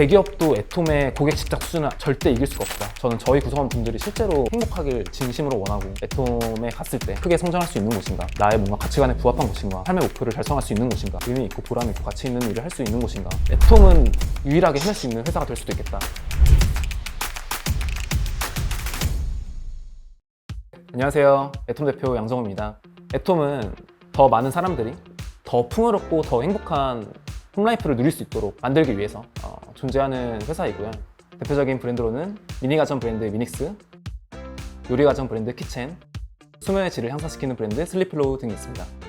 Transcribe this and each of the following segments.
대기업도 애톰의 고객 집착 수준은 절대 이길 수가 없다. 저는 저희 구성원 분들이 실제로 행복하길 진심으로 원하고 애톰에 갔을 때 크게 성장할 수 있는 곳인가, 나의 뭔가 가치관에 부합한 곳인가, 삶의 목표를 달성할 수 있는 곳인가, 의미 있고 보람 있고 가치 있는 일을 할 수 있는 곳인가. 애톰은 유일하게 해낼 수 있는 회사가 될 수도 있겠다. 안녕하세요. 애톰 대표 양정호입니다. 애톰은 더 많은 사람들이 더 풍요롭고 더 행복한 홈라이프를 누릴 수 있도록 만들기 위해서 어, 존재하는 회사이고요. 대표적인 브랜드로는 미니 가전 브랜드 미닉스, 요리 가전 브랜드 키첸, 수면의 질을 향상시키는 브랜드 슬리플로우 등이 있습니다.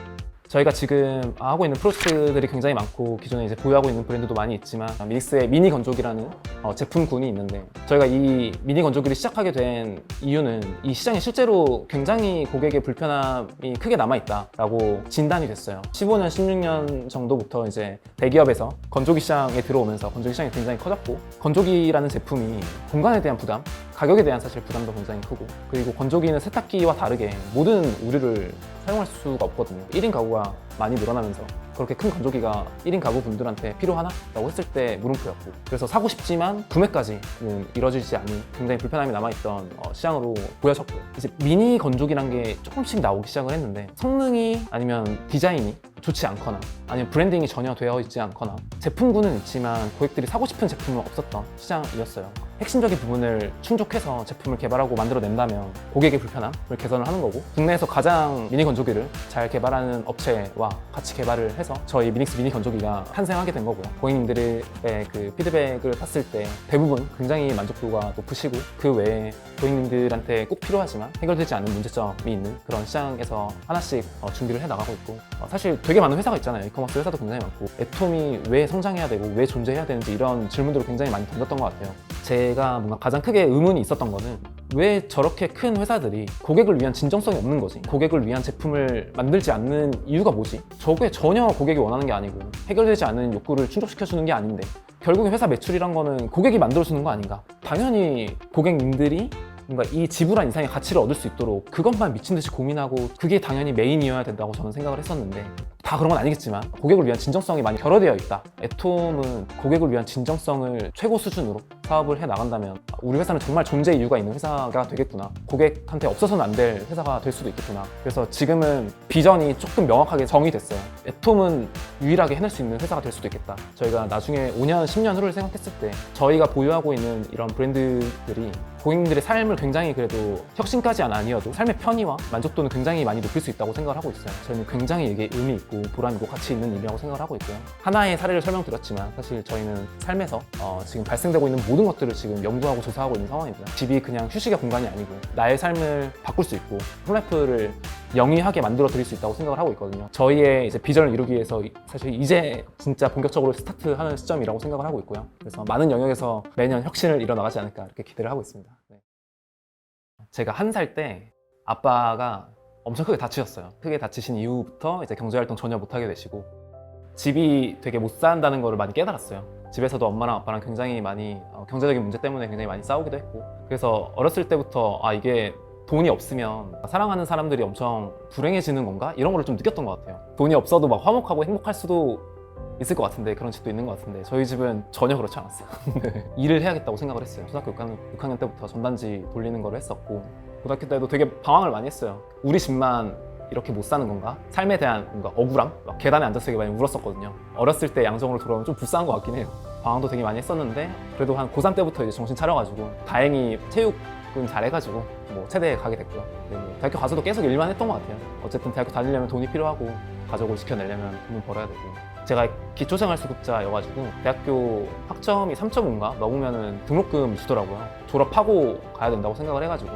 저희가 지금 하고 있는 프로젝트들이 굉장히 많고 기존에 이제 보유하고 있는 브랜드도 많이 있지만 미닉스의 미니 건조기라는 어, 제품군이 있는데 저희가 이 미니 건조기를 시작하게 된 이유는 이 시장에 실제로 굉장히 고객의 불편함이 크게 남아있다라고 진단이 됐어요. 15년, 16년 정도부터 이제 대기업에서 건조기 시장에 들어오면서 건조기 시장이 굉장히 커졌고 건조기라는 제품이 공간에 대한 부담, 가격에 대한 사실 부담도 굉장히 크고 그리고 건조기는 세탁기와 다르게 모든 우류를 사용할 수가 없거든요 1인 가구가 많이 늘어나면서 그렇게 큰 건조기가 1인 가구 분들한테 필요하나? 라고 했을 때 물음표였고 그래서 사고 싶지만 구매까지는 이뤄지지 않는 굉장히 불편함이 남아있던 어, 시장으로 보여졌고요 이제 미니 건조기란 게 조금씩 나오기 시작을 했는데 성능이 아니면 디자인이 좋지 않거나 아니면 브랜딩이 전혀 되어 있지 않거나 제품군은 있지만 고객들이 사고 싶은 제품은 없었던 시장이었어요. 핵심적인 부분을 충족해서 제품을 개발하고 만들어낸다면 고객의 불편함을 개선을 하는 거고 국내에서 가장 미니 건조기 를 잘 개발하는 업체와 같이 개발을 해서 저희 미닉스 미니 건조기가 탄생하게 된 거고요. 고객님들의 그 피드백을 봤을 때 대부분 굉장히 만족도가 높으시고 그 외에 고객님들한테 꼭 필요하지만 해결되지 않는 문제점이 있는 그런 시장에서 하나씩 어, 준비를 해 나가고 있고 어, 사실 되게 많은 회사가 있잖아요. 이커머스 회사도 굉장히 많고 애톰이 왜 성장해야 되고 왜 존재해야 되는지 이런 질문들을 굉장히 많이 던졌던 것 같아요. 제가 뭔가 가장 크게 의문이 있었던 거는 왜 저렇게 큰 회사들이 고객을 위한 진정성이 없는 거지? 고객을 위한 제품 을 만들지 않는 이유가 뭐지? 저게 전혀 고객이 원하는 게 아니고 해결되지 않은 욕구를 충족시켜주는 게 아닌데 결국에 회사 매출이란 거는 고객이 만들어주는 거 아닌가? 당연히 고객님들이 뭔가 이 지불한 이상의 가치를 얻을 수 있도록 그것만 미친 듯이 고민하고 그게 당연히 메인이어야 된다고 저는 생각을 했었는데 다 그런 건 아니겠지만 고객을 위한 진정성이 많이 결여되어 있다. 애톰은 고객을 위한 진정성을 최고 수준으로 사업을 해 나간다면 우리 회사는 정말 존재 이유가 있는 회사가 되겠구나. 고객한테 없어서는 안 될 회사가 될 수도 있겠구나. 그래서 지금은 비전이 조금 명확하게 정의됐어요. 애톰은 유일하게 해낼 수 있는 회사가 될 수도 있겠다. 저희가 나중에 5년, 10년 후를 생각했을 때 저희가 보유하고 있는 이런 브랜드들이 고객님들의 삶을 굉장히 그래도 혁신까지는 아니어도 삶의 편의와 만족도는 굉장히 많이 높일 수 있다고 생각을 하고 있어요. 저는 굉장히 이게 의미 있고 보람 있고 가치 있는 일이라고 생각을 하고 있고요. 하나의 사례를 설명드렸지만 사실 저희는 삶에서 어, 지금 발생되고 있는 모든 것들을 지금 연구하고 조사하고 있는 상황입니다. 집이 그냥 휴식의 공간이 아니고 나의 삶을 바꿀 수 있고 홈라이프를 영위하게 만들어 드릴 수 있다고 생각을 하고 있거든요. 저희의 이제 비전을 이루기 위해서 이- 사실 이제 진짜 본격적으로 스타트하는 시점이라고 생각을 하고 있고요. 그래서 많은 영역에서 매년 혁신을 이뤄나가지 않을까 이렇게 기대를 하고 있습니다. 네. 제가 한 살 때 아빠가 엄청 크게 다치셨어요. 크게 다치신 이후부터 이제 경제활동 전혀 못하게 되시고 집이 되게 못 산다는 거를 많이 깨달았어요. 집에서도 엄마랑 아빠랑 굉장히 많이 어, 경제적인 문제 때문에 굉장히 많이 싸우기도 했고 그래서 어렸을 때부터 아 이게 돈이 없으면 사랑하는 사람들이 엄청 불행해지는 건가 이런 거를 좀 느꼈던 것 같아요. 돈이 없어도 막 화목하고 행복할 수도 있을 것 같은데 그런 집도 있는 것 같은데 저희 집은 전혀 그렇지 않았어요. 네. 일을 해야겠다고 생각을 했어요. 초등학교 6학년, 6학년 때부터 전단지 돌리는 거를 했었고 고등학교 때도 되게 방황을 많이 했어요. 우리 집만 이렇게 못 사는 건가? 삶에 대한 뭔가 억울함? 막 계단에 앉아서 많이 울었었거든요. 어렸을 때 양정으로 돌아오면 좀 불쌍한 것 같긴 해요. 방황도 되게 많이 했었는데 그래도 한 고3 때부터 이제 정신 차려가지고 다행히 체육은 잘해가지고 뭐 체대에 가게 됐고요. 네, 뭐 대학교 가서도 계속 일만 했던 것 같아요. 어쨌든 대학교 다니려면 돈이 필요하고 가족을 지켜내려면 돈을 벌어야 되고 제가 기초생활수급자여가지고 대학교 학점이 3.5인가 넘으면은 등록금 주더라고요. 졸업하고 가야 된다고 생각을 해가지고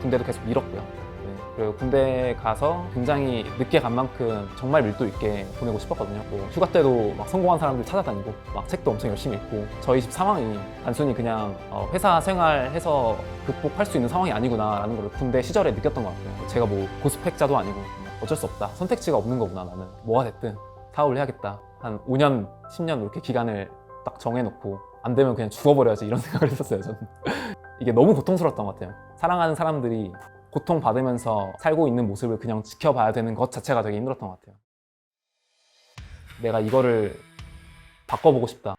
군대도 계속 미뤘고요. 네, 그리고 군대 가서 굉장히 늦게 간 만큼 정말 밀도 있게 보내고 싶었거든요. 뭐 휴가 때도 막 성공한 사람들 찾아다니고 막 책도 엄청 열심히 읽고 저희 집 상황이 단순히 그냥 어, 회사 생활해서 극복할 수 있는 상황이 아니구나라는 걸 군대 시절에 느꼈던 것 같아요. 제가 뭐 고스펙자도 아니고 어쩔 수 없다. 선택지가 없는 거구나 나는. 뭐가 됐든 사업을 해야겠다. 한 5년, 10년 이렇게 기간을 딱 정해놓고 안 되면 그냥 죽어버려야지 이런 생각을 했었어요. 저는 이게 너무 고통스러웠던 것 같아요. 사랑하는 사람들이 고통받으면서 살고 있는 모습을 그냥 지켜봐야 되는 것 자체가 되게 힘들었던 것 같아요. 내가 이거를 바꿔보고 싶다.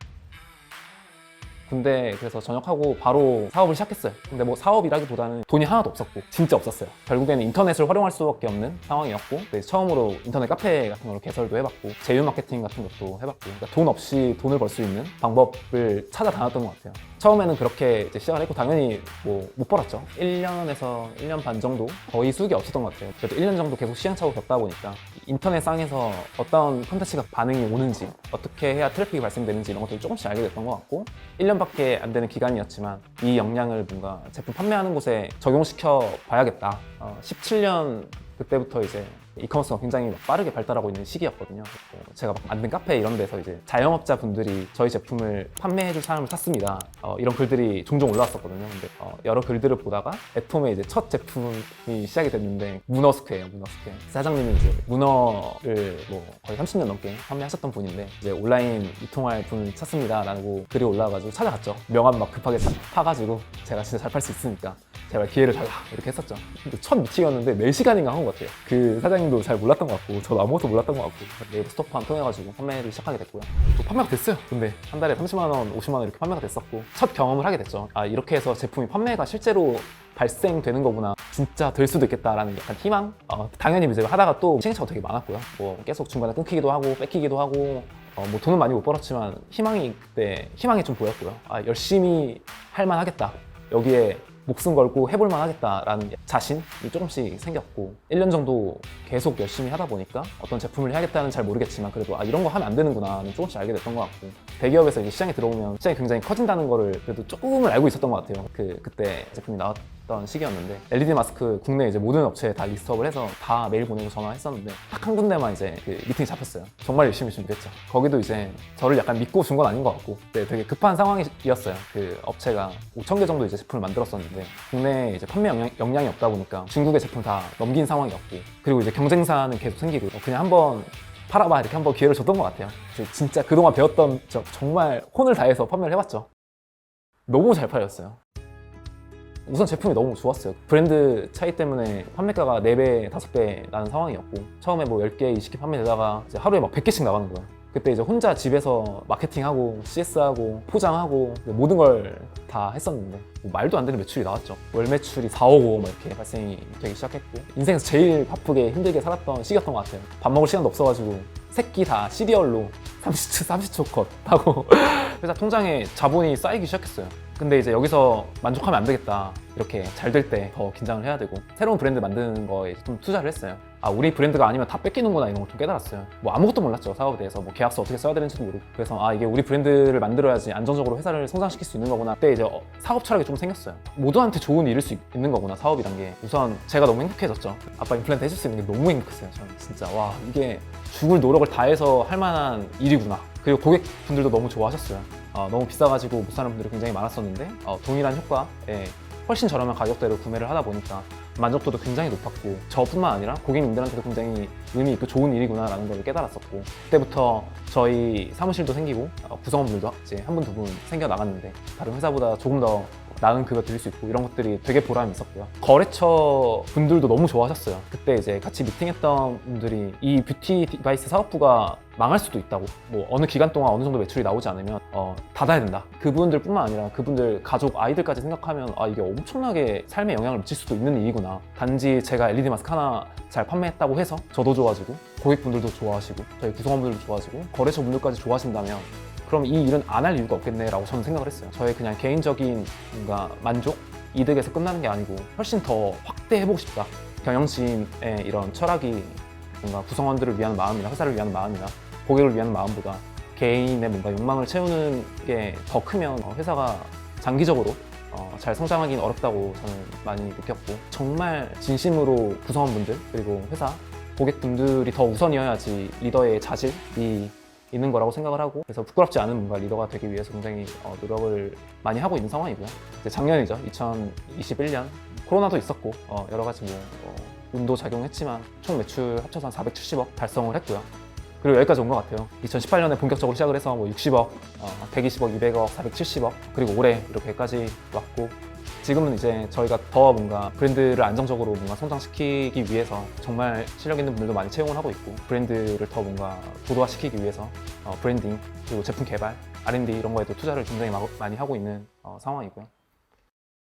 군대 그래서 전역하고 바로 사업을 시작했어요. 근데 뭐 사업이라기보다는 돈이 하나도 없었고 진짜 없었어요. 결국에는 인터넷을 활용할 수밖에 없는 상황이었고 그때 처음으로 인터넷 카페 같은 걸 개설도 해봤고 제휴 마케팅 같은 것도 해봤고 그러니까 돈 없이 돈을 벌 수 있는 방법을 찾아다녔던 것 같아요. 처음에는 그렇게 시작을 했고 당연히 뭐 못 벌었죠. 1년에서 1년 반 정도 거의 수익이 없었던 것 같아요. 그래도 1년 정도 계속 시행착오 겪다 보니까 인터넷 상에서 어떤 컨텐츠가 반응이 오는지 어떻게 해야 트래픽이 발생되는지 이런 것들을 조금씩 알게 됐던 것 같고 1년밖에 안 되는 기간이었지만 이 역량을 뭔가 제품 판매하는 곳에 적용시켜 봐야겠다. 어, 17년 그때부터 이제 이커머스가 굉장히 막 빠르게 발달하고 있는 시기였거든요. 어, 제가 막 만든 카페 이런 데서 이제 자영업자 분들이 저희 제품을 판매해줄 사람을 찾습니다. 어, 이런 글들이 종종 올라왔었거든요. 근데 어, 여러 글들을 보다가 애톰의 이제 첫 제품이 시작이 됐는데 문어스크예요, 문어스크. 사장님이 이제 문어를 뭐 거의 30년 넘게 판매하셨던 분인데 이제 온라인 유통할 분을 찾습니다라고 글이 올라와가지고 찾아갔죠. 명함 막 급하게 파가지고 제가 진짜 잘 팔 수 있으니까 제발 기회를 달라 이렇게 했었죠. 근데 첫 미팅이었는데 4시간인가 한 것 같아요. 그 사장님도 잘 몰랐던 것 같고 저도 아무것도 몰랐던 것 같고 네이버 스토커 한 통해가지고 판매를 시작하게 됐고요. 또 판매가 됐어요. 근데 한 달에 30만 원, 50만 원 이렇게 판매가 됐었고 첫 경험을 하게 됐죠. 아 이렇게 해서 제품이 판매가 실제로 발생되는 거구나. 진짜 될 수도 있겠다라는 약간 희망? 어, 당연히 이제 하다가 또 시행착오 되게 많았고요. 뭐 계속 중간에 끊기기도 하고 뺏기기도 하고 어, 뭐 돈은 많이 못 벌었지만 희망이 그때 희망이 좀 보였고요. 아 열심히 할 만하겠다. 여기에 목숨 걸고 해볼 만 하겠다라는 자신이 조금씩 생겼고 1년 정도 계속 열심히 하다 보니까 어떤 제품을 해야겠다는 잘 모르겠지만 그래도 아 이런 거 하면 안 되는구나 는 조금씩 알게 됐던 것 같고 대기업에서 이제 시장에 들어오면 시장이 굉장히 커진다는 거를 그래도 조금은 알고 있었던 것 같아요. 그 그때 제품이 나왔던 시기였는데 LED 마스크 국내 이제 모든 업체에 다 리스트업을 해서 다 메일 보내고 전화했었는데 딱 한 군데만 이제 그 미팅이 잡혔어요. 정말 열심히 준비했죠. 거기도 이제 저를 약간 믿고 준 건 아닌 것 같고 네, 되게 급한 상황이었어요. 그 업체가 5천 개 정도 이제 제품을 만들었었는데 국내에 이제 판매 역량, 역량이 없다 보니까 중국의 제품 다 넘긴 상황이었고 그리고 이제 경쟁사는 계속 생기고 그냥 한번 팔아봐 이렇게 한번 기회를 줬던 것 같아요. 진짜 그동안 배웠던 저 정말 혼을 다해서 판매를 해봤죠. 너무 잘 팔렸어요. 우선 제품이 너무 좋았어요. 브랜드 차이 때문에 판매가가 4배, 5배 나는 상황이었고 처음에 뭐 10개, 20개 판매되다가 하루에 막 100개씩 나가는 거예요. 그때 이제 혼자 집에서 마케팅하고 CS하고 포장하고 모든 걸 다 했었는데 뭐 말도 안 되는 매출이 나왔죠. 월 매출이 4억 5억 막 이렇게 발생이 되기 시작했고 인생에서 제일 바쁘게 힘들게 살았던 시기였던 것 같아요. 밥 먹을 시간도 없어가지고 새끼 다 시리얼로 30초, 30초 컷 하고 회사 통장에 자본이 쌓이기 시작했어요. 근데 이제 여기서 만족하면 안 되겠다. 이렇게 잘 될 때 더 긴장을 해야 되고 새로운 브랜드 만드는 거에 좀 투자를 했어요. 아 우리 브랜드가 아니면 다 뺏기는구나 이런 걸 좀 깨달았어요. 뭐 아무것도 몰랐죠 사업에 대해서 뭐 계약서 어떻게 써야 되는지도 모르고 그래서 아 이게 우리 브랜드를 만들어야지 안정적으로 회사를 성장시킬 수 있는 거구나. 그때 이제 어, 사업 철학이 좀 생겼어요. 모두한테 좋은 일일 수 있는 거구나 사업이란 게 우선 제가 너무 행복해졌죠. 아빠 임플란트 해줄 수 있는 게 너무 행복했어요. 저는 진짜 와 이게 죽을 노력을 다해서 할 만한 일이구나. 그리고 고객분들도 너무 좋아하셨어요. 어, 너무 비싸가지고 못 사는 분들이 굉장히 많았었는데 어, 동일한 효과에 훨씬 저렴한 가격대로 구매를 하다 보니까 만족도도 굉장히 높았고 저뿐만 아니라 고객님들한테도 굉장히 의미 있고 좋은 일이구나라는 걸 깨달았었고 그때부터 저희 사무실도 생기고 어, 구성원분들도 이제 한 분 두 분 생겨 나갔는데 다른 회사보다 조금 더 나은 급여 드릴 수 있고 이런 것들이 되게 보람이 있었고요. 거래처 분들도 너무 좋아하셨어요. 그때 이제 같이 미팅했던 분들이 이 뷰티 디바이스 사업부가 망할 수도 있다고 뭐 어느 기간 동안 어느 정도 매출이 나오지 않으면 어, 닫아야 된다. 그분들뿐만 아니라 그분들 가족 아이들까지 생각하면 아 이게 엄청나게 삶에 영향을 미칠 수도 있는 일이구나. 단지 제가 LED 마스크 하나 잘 판매했다고 해서 저도 좋아지고 고객분들도 좋아하시고 저희 구성원분들도 좋아지고 거래처 분들까지 좋아하신다면 그럼 이 일은 안 할 이유가 없겠네라고 저는 생각을 했어요. 저의 그냥 개인적인 뭔가 만족, 이득에서 끝나는 게 아니고 훨씬 더 확대해보고 싶다. 경영진의 이런 철학이 뭔가 구성원들을 위한 마음이나 회사를 위한 마음이나 고객을 위한 마음보다 개인의 뭔가 욕망을 채우는 게 더 크면 어, 회사가 장기적으로 어, 잘 성장하기는 어렵다고 저는 많이 느꼈고 정말 진심으로 구성원분들 그리고 회사 고객분들이 더 우선이어야지 리더의 자질이 있는 거라고 생각을 하고 그래서 부끄럽지 않은 뭔가 리더가 되기 위해서 굉장히 어, 노력을 많이 하고 있는 상황이고요. 이제 작년이죠. 2021년 코로나도 있었고 어, 여러 가지 뭐 어, 운도 작용했지만 총 매출 합쳐서 한 470억 달성을 했고요. 그리고 여기까지 온 것 같아요. 2018년에 본격적으로 시작을 해서 뭐 60억, 어, 120억, 200억, 470억 그리고 올해 이렇게까지 왔고 지금은 이제 저희가 더 뭔가 브랜드를 안정적으로 뭔가 성장시키기 위해서 정말 실력 있는 분들도 많이 채용을 하고 있고 브랜드를 더 뭔가 도도화시키기 위해서 어, 브랜딩 그리고 제품 개발 R&D 이런 거에도 투자를 굉장히 마- 많이 하고 있는 어, 상황이고요.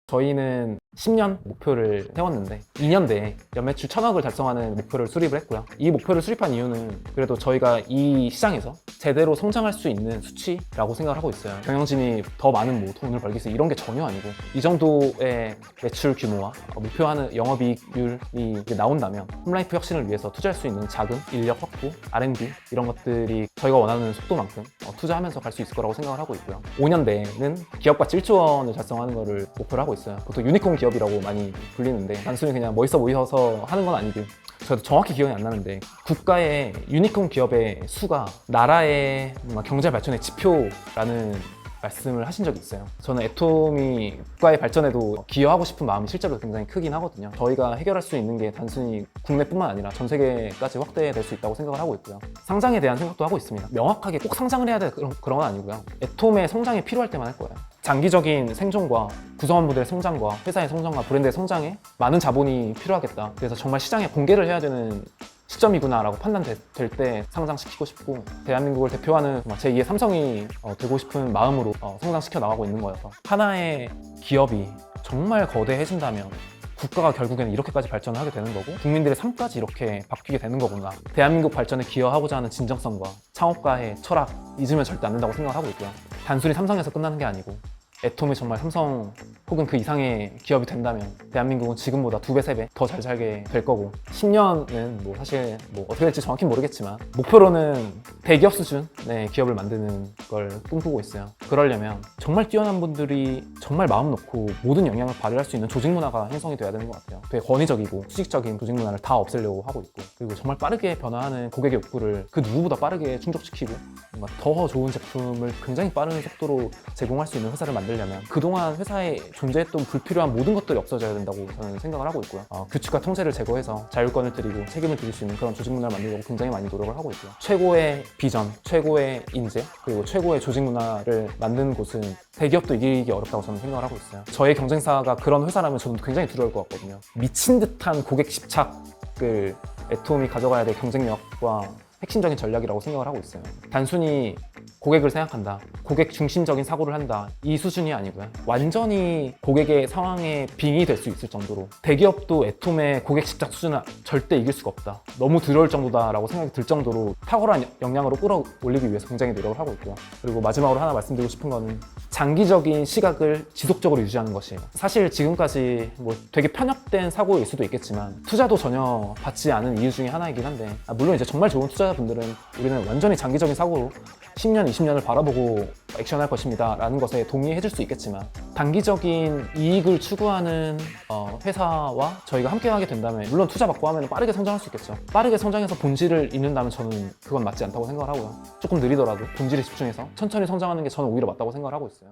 저희는 10년 목표를 세웠는데 2년 내에 연매출 1000억을 달성하는 목표를 수립을 했고요. 이 목표를 수립한 이유는 그래도 저희가 이 시장에서 제대로 성장할 수 있는 수치라고 생각을 하고 있어요. 경영진이 더 많은 뭐 돈을 벌기 위해서 이런 게 전혀 아니고 이 정도의 매출 규모와 목표하는 영업이익률이 나온다면 홈라이프 혁신을 위해서 투자할 수 있는 자금, 인력 확보, R&D 이런 것들이 저희가 원하는 속도만큼 어, 투자하면서 갈 수 있을 거라고 생각을 하고 있고요. 5년 내에는 기업가 7조 원을 달성하는 거를 목표로 하고 있어요. 보통 유니콘 기업이라고 많이 불리는데 단순히 그냥 멋있어 보여서 하는 건 아니고 저도 정확히 기억이 안 나는데 국가의 유니콘 기업의 수가 나라의 경제 발전의 지표라는 말씀을 하신 적이 있어요. 저는 애톰이 국가의 발전에도 기여하고 싶은 마음이 실제로 굉장히 크긴 하거든요. 저희가 해결할 수 있는 게 단순히 국내뿐만 아니라 전 세계까지 확대될 수 있다고 생각을 하고 있고요. 상장에 대한 생각도 하고 있습니다. 명확하게 꼭 상장을 해야 돼 그런, 그런 건 아니고요. 애톰의 성장이 필요할 때만 할 거예요. 장기적인 생존과 구성원분들의 성장과 회사의 성장과 브랜드의 성장에 많은 자본이 필요하겠다. 그래서 정말 시장에 공개를 해야 되는 시점이구나라고 판단될 때 상장시키고 싶고 대한민국을 대표하는 정말 제2의 삼성이 어, 되고 싶은 마음으로 어, 성장시켜 나가고 있는 거여서 하나의 기업이 정말 거대해진다면 국가가 결국에는 이렇게까지 발전을 하게 되는 거고 국민들의 삶까지 이렇게 바뀌게 되는 거구나 대한민국 발전에 기여하고자 하는 진정성과 창업가의 철학 잊으면 절대 안 된다고 생각을 하고 있고요 단순히 삼성에서 끝나는 게 아니고 애톰이 정말 삼성 혹은 그 이상의 기업이 된다면 대한민국은 지금보다 두 배, 세 배 더 잘 살게 될 거고 10년은 뭐 사실 뭐 어떻게 될지 정확히 모르겠지만 목표로는 대기업 수준의 기업을 만드는 걸 꿈꾸고 있어요. 그러려면 정말 뛰어난 분들이 정말 마음 놓고 모든 영향을 발휘할 수 있는 조직 문화가 형성이 돼야 되는 것 같아요. 되게 권위적이고 수직적인 조직 문화를 다 없애려고 하고 있고 그리고 정말 빠르게 변화하는 고객의 욕구를 그 누구보다 빠르게 충족시키고 뭔가 더 좋은 제품을 굉장히 빠른 속도로 제공할 수 있는 회사를 만들려면 그동안 회사에 존재했던 불필요한 모든 것들이 없어져야 된다고 저는 생각을 하고 있고요. 어, 규칙과 통제를 제거해서 자율권을 드리고 책임을 드릴 수 있는 그런 조직 문화를 만들려고 굉장히 많이 노력을 하고 있고요. 최고의 비전, 최고의 인재, 그리고 최고의 조직 문화를 만드는 곳은 대기업도 이기기 어렵다고 저는 생각을 하고 있어요. 저의 경쟁사가 그런 회사라면 저는 굉장히 두려울 것 같거든요. 미친 듯한 고객 집착을 애톰이 가져가야 될 경쟁력과 핵심적인 전략이라고 생각을 하고 있어요. 단순히 고객을 생각한다. 고객 중심적인 사고를 한다. 이 수준이 아니고요. 완전히 고객의 상황에 빙의 될수 있을 정도로 대기업도 애톰의 고객 집착 수준은 절대 이길 수가 없다. 너무 두려울 정도다라고 생각이 들 정도로 탁월한 역량으로 끌어올리기 위해서 굉장히 노력을 하고 있고요. 그리고 마지막으로 하나 말씀드리고 싶은 거는 장기적인 시각을 지속적으로 유지하는 것이에요. 사실 지금까지 뭐 되게 편협된 사고일 수도 있겠지만 투자도 전혀 받지 않은 이유 중에 하나이긴 한데 아, 물론 이제 정말 좋은 투자자분들은 우리는 완전히 장기적인 사고로 10년, 20년을 바라보고 액션할 것입니다. 라는 것에 동의해 줄 수 있겠지만 단기적인 이익을 추구하는 어, 회사와 저희가 함께 하게 된다면 물론 투자 받고 하면 빠르게 성장할 수 있겠죠. 빠르게 성장해서 본질을 잃는다면 저는 그건 맞지 않다고 생각을 하고요. 조금 느리더라도 본질에 집중해서 천천히 성장하는 게 저는 오히려 맞다고 생각을 하고 있어요.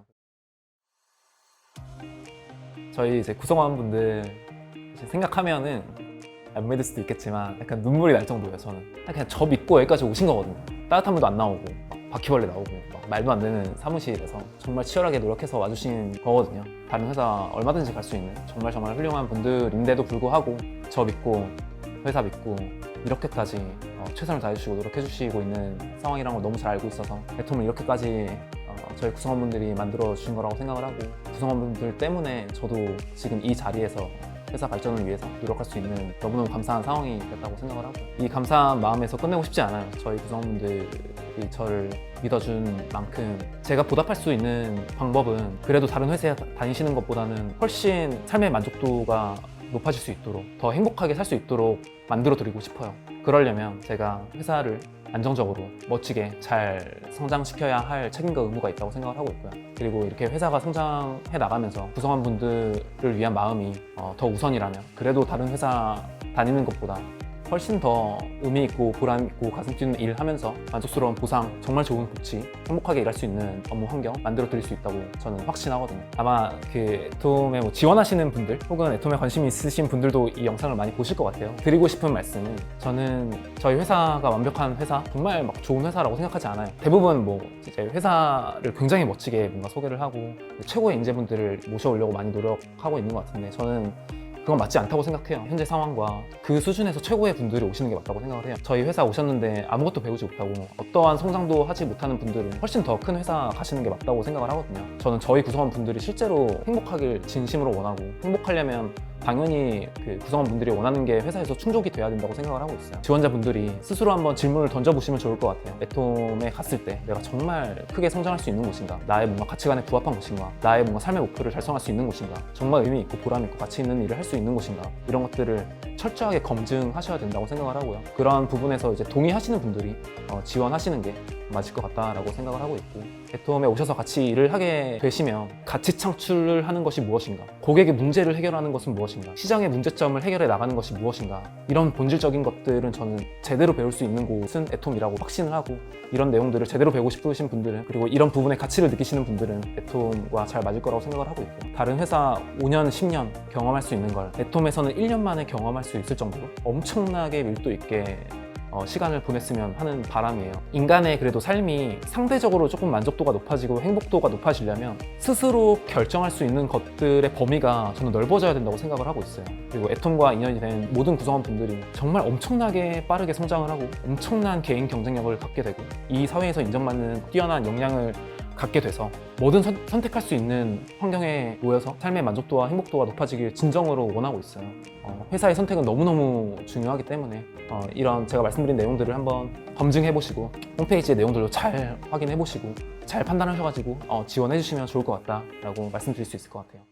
저희 이제 구성원분들 생각하면은 안 믿을 수도 있겠지만 약간 눈물이 날 정도예요 저는 그냥 저 믿고 여기까지 오신 거거든요 따뜻한 물도 안 나오고 막 바퀴벌레 나오고 막 말도 안 되는 사무실에서 정말 치열하게 노력해서 와주신 거거든요 다른 회사 얼마든지 갈 수 있는 정말 정말 훌륭한 분들인데도 불구하고 저 믿고 회사 믿고 이렇게까지 어, 최선을 다해주시고 노력해주시고 있는 상황이라는 걸 너무 잘 알고 있어서 애톰을 이렇게까지 어, 저희 구성원분들이 만들어 주신 거라고 생각을 하고 구성원분들 때문에 저도 지금 이 자리에서 회사 발전을 위해서 노력할 수 있는 너무너무 감사한 상황이 됐다고 생각을 하고 이 감사한 마음에서 끝내고 싶지 않아요. 저희 구성원분들이 저를 믿어준 만큼 제가 보답할 수 있는 방법은 그래도 다른 회사에 다니시는 것보다는 훨씬 삶의 만족도가 높아질 수 있도록 더 행복하게 살 수 있도록 만들어 드리고 싶어요. 그러려면 제가 회사를 안정적으로 멋지게 잘 성장시켜야 할 책임과 의무가 있다고 생각을 하고 있고요. 그리고 이렇게 회사가 성장해 나가면서 구성원분들을 위한 마음이 어, 더 우선이라면 그래도 다른 회사 다니는 것보다 훨씬 더 의미 있고 보람 있고 가슴 뛰는 일 하면서 만족스러운 보상, 정말 좋은 복지, 행복하게 일할 수 있는 업무 환경 만들어 드릴 수 있다고 저는 확신하거든요. 아마 그 애톰에 뭐 지원하시는 분들 혹은 애톰에 관심 있으신 분들도 이 영상을 많이 보실 것 같아요. 드리고 싶은 말씀은 저는 저희 회사가 완벽한 회사, 정말 막 좋은 회사라고 생각하지 않아요. 대부분 뭐 이제 회사를 굉장히 멋지게 뭔가 소개를 하고 최고의 인재분들을 모셔오려고 많이 노력하고 있는 것 같은데 저는 그건 맞지 않다고 생각해요. 현재 상황과 그 수준에서 최고의 분들이 오시는 게 맞다고 생각을 해요. 저희 회사 오셨는데 아무것도 배우지 못하고 어떠한 성장도 하지 못하는 분들은 훨씬 더 큰 회사 가시는 게 맞다고 생각을 하거든요. 저는 저희 구성원 분들이 실제로 행복하길 진심으로 원하고 행복하려면 당연히 그 구성원분들이 원하는 게 회사에서 충족이 돼야 된다고 생각을 하고 있어요. 지원자분들이 스스로 한번 질문을 던져보시면 좋을 것 같아요. 애톰에 갔을 때 내가 정말 크게 성장할 수 있는 곳인가? 나의 뭔가 가치관에 부합한 곳인가? 나의 뭔가 삶의 목표를 달성할 수 있는 곳인가? 정말 의미 있고 보람 있고 가치 있는 일을 할 수 있는 곳인가? 이런 것들을 철저하게 검증하셔야 된다고 생각을 하고요. 그런 부분에서 이제 동의하시는 분들이 어, 지원하시는 게 맞을 것 같다라고 생각을 하고 있고 애톰에 오셔서 같이 일을 하게 되시면 가치 창출을 하는 것이 무엇인가 고객의 문제를 해결하는 것은 무엇인가 시장의 문제점을 해결해 나가는 것이 무엇인가 이런 본질적인 것들은 저는 제대로 배울 수 있는 곳은 애톰이라고 확신을 하고 이런 내용들을 제대로 배우고 싶으신 분들은 그리고 이런 부분의 가치를 느끼시는 분들은 애톰과 잘 맞을 거라고 생각을 하고 있고 다른 회사 5년, 10년 경험할 수 있는 걸 애톰에서는 1년 만에 경험할 수 있을 정도로 엄청나게 밀도 있게 어, 시간을 보냈으면 하는 바람이에요. 인간의 그래도 삶이 상대적으로 조금 만족도가 높아지고 행복도가 높아지려면 스스로 결정할 수 있는 것들의 범위가 저는 넓어져야 된다고 생각을 하고 있어요. 그리고 애톰과 인연이 된 모든 구성원분들이 정말 엄청나게 빠르게 성장을 하고 엄청난 개인 경쟁력을 갖게 되고 이 사회에서 인정받는 뛰어난 역량을 갖게 돼서 뭐든 선, 선택할 수 있는 환경에 놓여서 삶의 만족도와 행복도가 높아지길 진정으로 원하고 있어요. 어, 회사의 선택은 너무너무 중요하기 때문에 어, 이런 제가 말씀드린 내용들을 한번 검증해 보시고 홈페이지의 내용들도 잘 확인해 보시고 잘 판단하셔가지고 어, 지원해 주시면 좋을 것 같다라고 말씀드릴 수 있을 것 같아요.